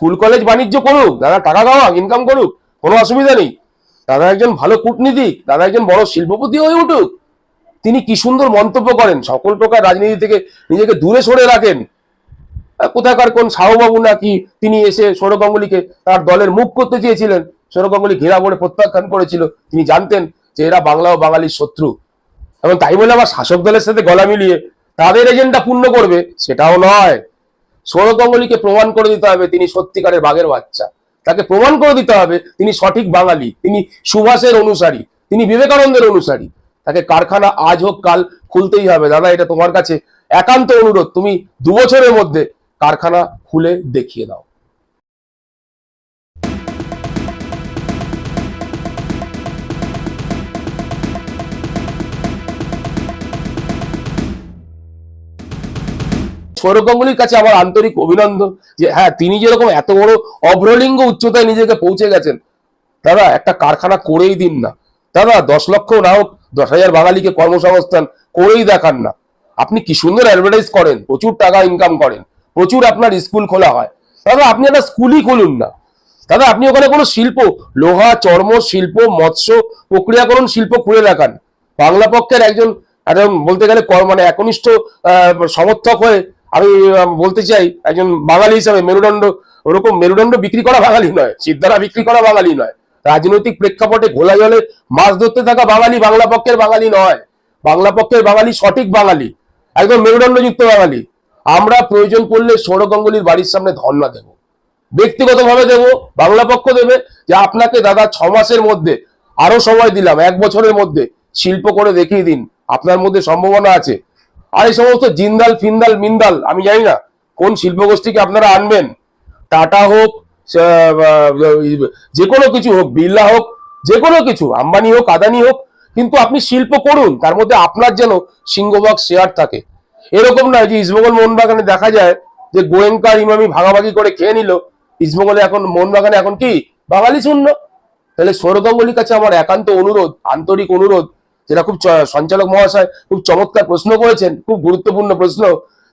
School, college বাণিজ্য করুক, দাদা টাকা কামাক ইনকাম করুক, কোনো অসুবিধা নেই। দাদা একজন ভালো কূটনীতিক দাদা একজন বড় শিল্পপতি হয়ে উঠুক। তিনি কি সুন্দর মন্তব্য করেন, সকল প্রকার রাজনীতি থেকে নিজেকে দূরে সরে রাখেন। কোথাকার কোন শাহবাবু নাকি তিনি এসে সৌরভ গাঙ্গুলিকে তার দলের মুখ করতে চেয়েছিলেন? সৌরভ গাঙ্গুলি ঘেরা করে প্রত্যাখ্যান করেছিল। তিনি জানতেন যে এরা বাংলা ও বাঙালির শত্রু। এবং তাই বলে আবার শাসক দলের সাথে গলা মিলিয়ে তাদের এজেন্ডা পূর্ণ করবে, সেটাও নয়। সৌরভ প্রমাণ করে দিতে হবে তিনি সত্যিকারের বাঘের বাচ্চা। তাকে প্রমাণ করে দিতে হবে তিনি সঠিক বাঙালি, তিনি সুভাষের অনুসারী, তিনি বিবেকানন্দের অনুসারী। তাকে কারখানা আজ হোক কাল খুলতেই হবে। দাদা, এটা তোমার কাছে একান্ত অনুরোধ। তুমি দু বছরের মধ্যে কারখানা খুলে দেখিয়ে দাও। সৌরভ গাঙ্গুলির কাছে আমার আন্তরিক অভিনন্দন যে হ্যাঁ তিনি যেরকম এত বড় অগ্রলিঙ্গ উচ্চতায় নিজেকে পৌঁছে গেছেন। দাদা, একটা কারখানা করেই দিন না। দাদা, দশ লক্ষ না হোক, দশ হাজার বাঙালিকে কর্মসংস্থান করেই দেখান না। আপনি কি সুন্দর অ্যাডভার্টাইজ করেন, প্রচুর টাকা ইনকাম করেন, প্রচুর আপনার স্কুল খোলা হয়। দাদা, আপনি একটা স্কুলই খুলুন না। দাদা, আপনি ওখানে কোনো শিল্প, লোহা চর্ম শিল্প, মৎস্য, প্রক্রিয়াকরণ শিল্প খুলে দেখান। বাংলা পক্ষের একজন একজন বলতে গেলে মানে একনিষ্ঠ সমর্থক হয়ে আমি বলতে চাই, একজন বাঙালি হিসাবে মেরুদণ্ড, ওরকম মেরুদণ্ড বিক্রি করা বাঙালি নয়, সিদ্ধারা বিক্রি করা বাঙালি নয়। রাজনৈতিক প্রেক্ষাপটে ঘোলা জলে মাছ ধরতে থাকা বাঙালি বাংলা পক্ষের বাঙালি নয়। বাংলা পক্ষের বাঙালি সঠিক বাঙালি, একদম মেরুদণ্ডযুক্ত বাঙালি। আমরা প্রয়োজন পড়লে সৌরভ গাঙ্গুলির বাড়ির সামনে ধর্ণা দেব। ব্যক্তিগতভাবে দেব, বাংলা পক্ষ দেবে, যে আপনাকে দাদা ছ মাসের মধ্যে আরও সময় দিলাম, এক বছরের মধ্যে শিল্প করে দেখিয়ে দিন। আপনার মধ্যে সম্ভাবনা আছে। আর এই সমস্ত জিন্দাল, ফিন্দাল, মিন্দাল, আমি জানি না কোন শিল্পগোষ্ঠীকে আপনারা আনবেন। টাটা হোক যে কোনো কিছু হোক, বিড়লা হোক, যে কোনো কিছু, আম্বানি হোক, আদানি হোক, কিন্তু আপনি শিল্প করুন, তার মধ্যে আপনার যেন সিংহভাগ শেয়ার থাকে। এরকম নয় যে ইস্টবেঙ্গল মোহনবাগানে দেখা যায় যে গোয়েঙ্কার ইমামি ভাগাভাগি করে খেয়ে নিল, ইস্টবেঙ্গলে এখন মোহনবাগানে এখন কি? বাঙালি শূন্য। তাহলে সৌরভ কাছে আমার একান্ত অনুরোধ, আন্তরিক অনুরোধ যেটা খুব সঞ্চালক মহাশয় খুব চমৎকার প্রশ্ন করেছেন, খুব গুরুত্বপূর্ণ প্রশ্ন,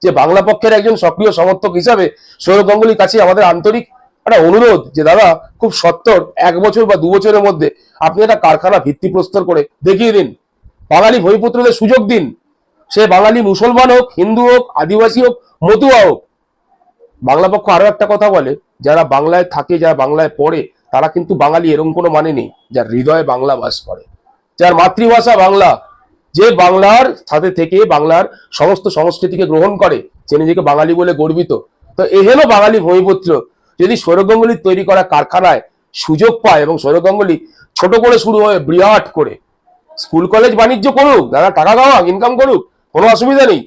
যে বাংলা পক্ষের একজন সক্রিয় সমর্থক হিসাবে সৌরভ গাঙ্গুলির কাছে আমাদের আন্তরিক একটা অনুরোধ যে, দাদা, খুব সত্তর, এক বছর বা দু বছরের মধ্যে আপনি একটা কারখানা ভিত্তিপ্রস্তর করে দেখিয়ে দিন। বাঙালি ভূমিপুত্রদের সুযোগ দিন। সে বাঙালি মুসলমান হোক, হিন্দু হোক, আদিবাসী হোক, মতুয়া হোক। বাংলা পক্ষ আরও একটা কথা বলে, যারা বাংলায় থাকে, যারা বাংলায় পড়ে, তারা কিন্তু বাঙালি, এরকম কোনো মানে নেই। যার হৃদয়ে বাংলা বাস করে। যার মাতৃভাষা বাংলা, যে বাংলার সাথে থেকে বাংলার সমস্ত সংস্কৃতিকে গ্রহণ করে, সে নিজেকে বাঙালি বলে গর্বিত। তো এ হলো বাঙালি ভূমিপুত্র। যদি সৌরভ তৈরি করা কারখানায় সুযোগ পায় এবং সৌরভ ছোট করে শুরু হয়, বিরাট করে, স্কুল, কলেজ বাণিজ্য করুক, দাদা টাকা কামাক ইনকাম করুক, কোনো অসুবিধা নেই।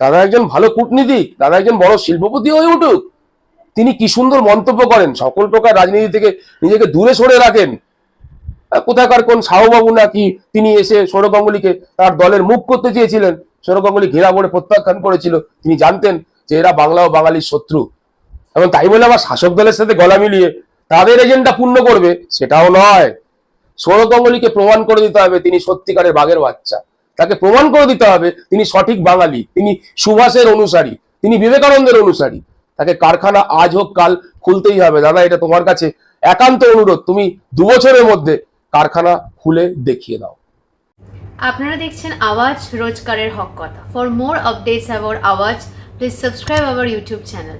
দাদা একজন ভালো কূটনীতিক দাদা একজন বড় শিল্পপতি হয়ে উঠুক। তিনি কি সুন্দর মন্তব্য করেন? সকল প্রকার রাজনীতি থেকে নিজেকে দূরে সরে রাখেন। কোথাকার কোন শাহবাবু নাকি তিনি এসে সৌরভ গাঙ্গুলিকে তার দলের মুখ করতে চেয়েছিলেন? সৌরভ গাঙ্গুলি ঘেরা বলে প্রত্যাখ্যান করেছিল। তিনি জানতেন যে এরা বাংলা ও বাঙালির শত্রু। এবং তাই বলে আবার শাসক দলের সাথে গলা মিলিয়ে তাদের এজেন্ডা পূর্ণ করবে, সেটাও নয়। সৌরভ গাঙ্গুলিকে প্রমাণ করে দিতে হবে তিনি সত্যিকারের বাঘের বাচ্চা। তাকে প্রমাণ করে দিতে হবে তিনি সঠিক বাঙালি, তিনি সুভাষের অনুসারী, তিনি বিবেকানন্দের অনুসারী। তাকে কারখানা আজ হোক কাল খুলতেই হবে। দাদা, এটা তোমার কাছে একান্ত অনুরোধ। তুমি দু বছরের মধ্যে কারখানা খুলে দেখিয়ে দাও। আপনারা দেখছেন আওয়াজ রোজকারের হক কথা। For more updates about Awaaz please subscribe our YouTube channel